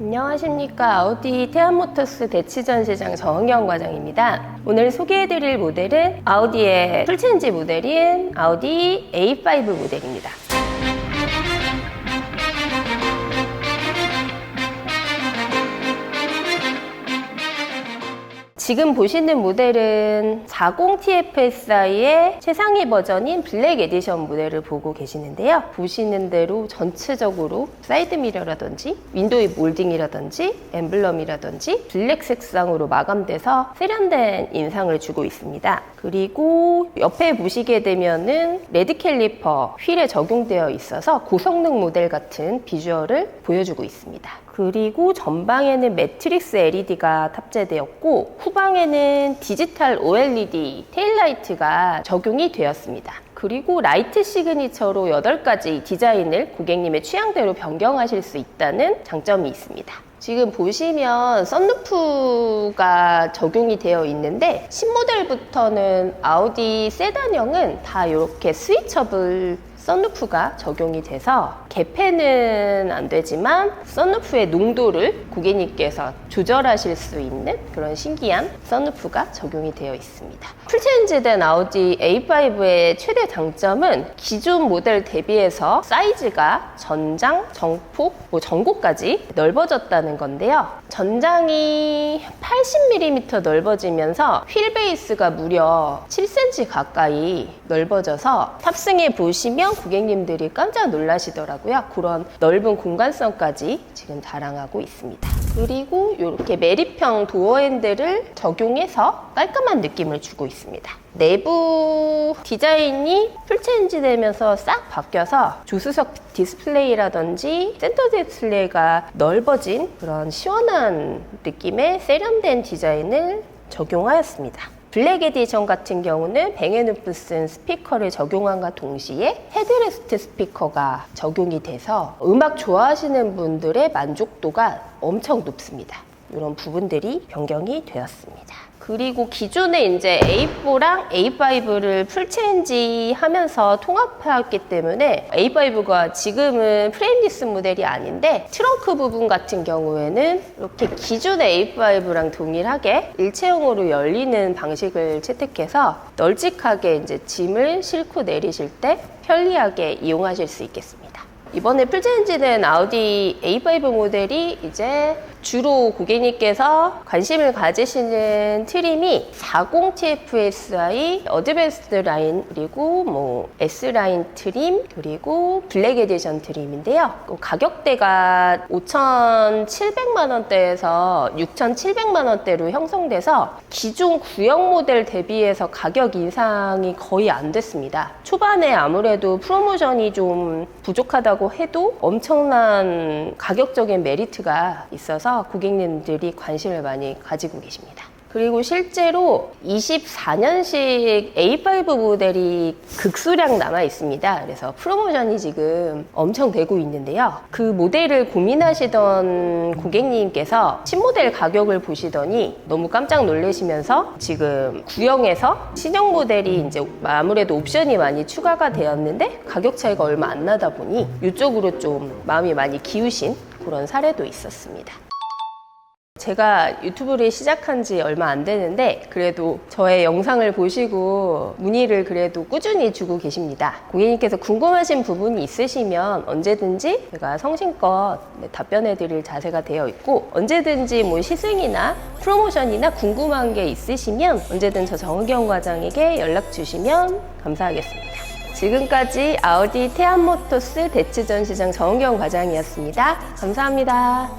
안녕하십니까 아우디 태안모터스 대치전 시장 정은경 과장입니다. 오늘 소개해드릴 모델은 아우디의 풀체인지 모델인 아우디 A5 모델입니다. 지금 보시는 모델은 40TFSI의 최상위 버전인 블랙 에디션 모델을 보고 계시는데요. 보시는 대로 전체적으로 사이드 미러라든지 윈도우 몰딩이라든지 엠블럼이라든지 블랙 색상으로 마감돼서 세련된 인상을 주고 있습니다. 그리고 옆에 보시게 되면은 레드 캘리퍼 휠에 적용되어 있어서 고성능 모델 같은 비주얼을 보여주고 있습니다. 그리고 전방에는 매트릭스 LED가 탑재되었고 후방에는 디지털 OLED 테일라이트가 적용이 되었습니다. 그리고 라이트 시그니처로 8가지 디자인을 고객님의 취향대로 변경하실 수 있다는 장점이 있습니다. 지금 보시면 썬루프가 적용이 되어 있는데 신모델부터는 아우디 세단형은 다 이렇게 스위처블 썬루프가 적용이 돼서 개폐는 안 되지만 썬루프의 농도를 고객님께서 조절하실 수 있는 그런 신기한 썬루프가 적용이 되어 있습니다. 풀체인지된 아우디 A5의 최대 장점은 기존 모델 대비해서 사이즈가 전장, 정폭, 뭐 전고까지 넓어졌다는 건데요. 전장이 80mm 넓어지면서 휠 베이스가 무려 7cm 가까이 넓어져서 탑승해 보시면 고객님들이 깜짝 놀라시더라고요. 그런 넓은 공간성까지 지금 자랑하고 있습니다. 그리고 이렇게 메리평 도어 핸들을 적용해서 깔끔한 느낌을 주고 있습니다. 내부 디자인이 풀체인지 되면서 싹 바뀌어서 조수석 디스플레이라든지 센터 디스플레이가 넓어진 그런 시원한 느낌의 세련된 디자인을 적용하였습니다. 블랙 에디션 같은 경우는 뱅앤우프슨 스피커를 적용함과 동시에 헤드레스트 스피커가 적용이 돼서 음악 좋아하시는 분들의 만족도가 엄청 높습니다. 이런 부분들이 변경이 되었습니다. 그리고 기존에 이제 A4랑 A5를 풀체인지 하면서 통합했기 때문에 A5가 지금은 프레임리스 모델이 아닌데 트렁크 부분 같은 경우에는 이렇게 기존의 A5랑 동일하게 일체형으로 열리는 방식을 채택해서 널찍하게 이제 짐을 싣고 내리실 때 편리하게 이용하실 수 있겠습니다. 이번에 풀체인지된 아우디 A5 모델이 이제 주로 고객님께서 관심을 가지시는 트림이 40TFSI 어드밴스드 라인 그리고 뭐 S 라인 트림 그리고 블랙 에디션 트림인데요. 그 가격대가 5,700만 원대에서 6,700만 원대로 형성돼서 기존 구형 모델 대비해서 가격 인상이 거의 안 됐습니다. 초반에 아무래도 프로모션이 좀 부족하다고 해도 엄청난 가격적인 메리트가 있어서 고객님들이 관심을 많이 가지고 계십니다. 그리고 실제로 24년식 A5 모델이 극수량 남아 있습니다. 그래서 프로모션이 지금 엄청 되고 있는데요. 그 모델을 고민하시던 고객님께서 신모델 가격을 보시더니 너무 깜짝 놀라시면서 지금 구형에서 신형 모델이 이제 아무래도 옵션이 많이 추가가 되었는데 가격 차이가 얼마 안 나다 보니 이쪽으로 좀 마음이 많이 기우신 그런 사례도 있었습니다. 제가 유튜브를 시작한 지 얼마 안 되는데 그래도 저의 영상을 보시고 문의를 그래도 꾸준히 주고 계십니다. 고객님께서 궁금하신 부분이 있으시면 언제든지 제가 성심껏 네, 답변해 드릴 자세가 되어 있고 언제든지 뭐 시승이나 프로모션이나 궁금한 게 있으시면 언제든 저 정은경 과장에게 연락 주시면 감사하겠습니다. 지금까지 아우디 태안모터스 대치전 시장 정은경 과장이었습니다. 감사합니다.